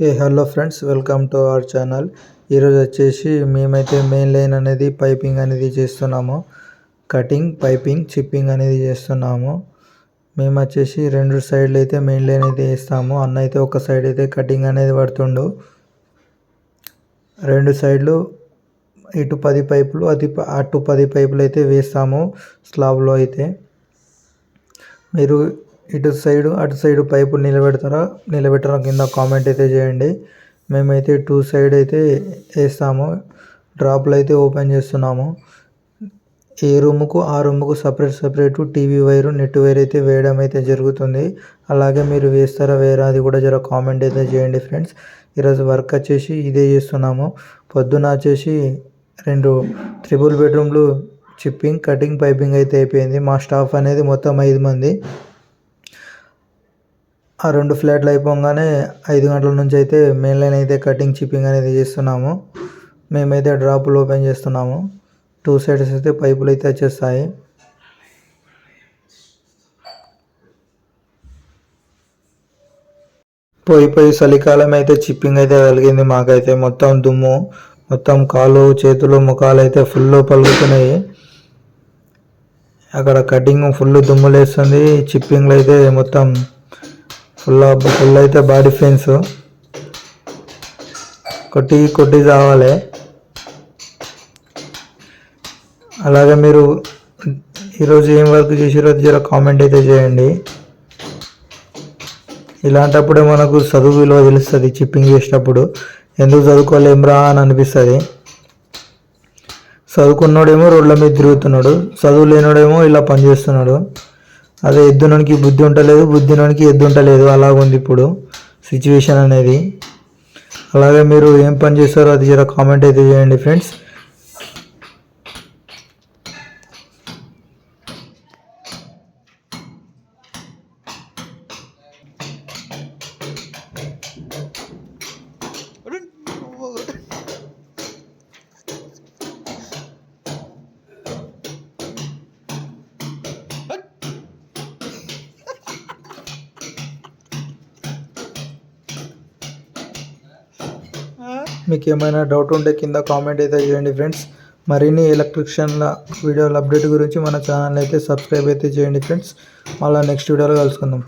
A hello friends welcome to our channel ఈరోజు వచ్చేసి మేమైతే మెయిన్ లైన్ అనేది పైపింగ్ అనేది చేస్తున్నాము. కటింగ్ పైపింగ్ చిప్పింగ్ అనేది చేస్తున్నాము. మేము వచ్చేసి రెండు సైడ్లు అయితే మెయిన్ లైన్ అయితే వేస్తాము. అన్న అయితే ఒక సైడ్ అయితే కటింగ్ అనేది పడుతుండు. రెండు సైడ్లు ఇటు పది పైపులు అది అటు పది పైపులు అయితే వేస్తాము. స్లాబ్లో అయితే. మీరు ఇటు సైడు అటు సైడు పైపు నిలబెడతారా? నిలబెట్టరా కింద కామెంట్ అయితే చేయండి. మేమైతే టూ సైడ్ అయితే వేస్తాము. డ్రాప్లు అయితే ఓపెన్ చేస్తున్నాము. ఏ రూముకు ఆ రూముకు separate separate TV wire net wire అయితే వేయడం అయితే జరుగుతుంది. అలాగే మీరు వేస్తారా వేరా అది కూడా జర కామెంట్ అయితే చేయండి ఫ్రెండ్స్. ఈరోజు వర్క్ వచ్చేసి ఇదే చేస్తున్నాము. పొద్దున వచ్చేసి రెండు త్రిబుల్ బెడ్రూమ్లు చిప్పింగ్ కటింగ్ పైపింగ్ అయితే అయిపోయింది. మా స్టాఫ్ అనేది మొత్తం ఐదు మంది. ఆ రెండు ఫ్లాట్లు అయిపోగానే ఐదు గంటల నుంచి అయితే మెయిన్ లైన్ అయితే కటింగ్ చిప్పింగ్ అనేది చేస్తున్నాము. మేమైతే డ్రాపులు ఓపెన్ చేస్తున్నాము. టూ సైడ్స్ అయితే పైపులు అయితే వచ్చేస్తాయి. పోయి పోయి చలికాలం అయితే చిప్పింగ్ అయితే కలిగింది మాకైతే. మొత్తం దుమ్ము మొత్తం కాలు చేతులు ముఖాలు అయితే ఫుల్ పలుకుతున్నాయి. అక్కడ కటింగ్ ఫుల్ దుమ్ము లేస్తుంది. చిప్పింగ్లో అయితే మొత్తం ఫుల్ ఫుల్ అయితే బాడీ ఫెయిన్స్ కొట్టి కొట్టి కావాలి అలాగే మీరు ఈరోజు ఏం వర్క్ చేసిరో జర కామెంట్ అయితే చేయండి. ఇలాంటప్పుడే మనకు చదువు విలువ తెలుస్తుంది చిప్పింగ్ చేసేటప్పుడు ఎందుకు చదువుకోలేమురా అని అనిపిస్తుంది. చదువుకున్నోడేమో రోడ్ల మీద తిరుగుతున్నాడు చదువు లేనోడేమో ఇలా పనిచేస్తున్నాడు. అదే ఎద్దునోనికి బుద్ధి ఉండలేదు బుద్ధినోనికి ఎద్దు ఉండలేదు అలాగుంది ఇప్పుడు సిచ్యువేషన్ అనేది. అలాగే మీరు ఏం పని చేస్తారో అది జర కామెంట్ అయితే చేయండి ఫ్రెండ్స్ మీకు ఏమైనా డౌట్ ఉంటే కింద కామెంట్ అయితే చేయండి ఫ్రెండ్స్ మరిన్ని ఎలక్ట్రిషియన్ల వీడియోల అప్డేట్ గురించి మన ఛానల్ అయితే సబ్స్క్రైబ్ అయితే చేయండి ఫ్రెండ్స్ మళ్ళీ నెక్స్ట్ వీడియోలో కలుసుకుందాం.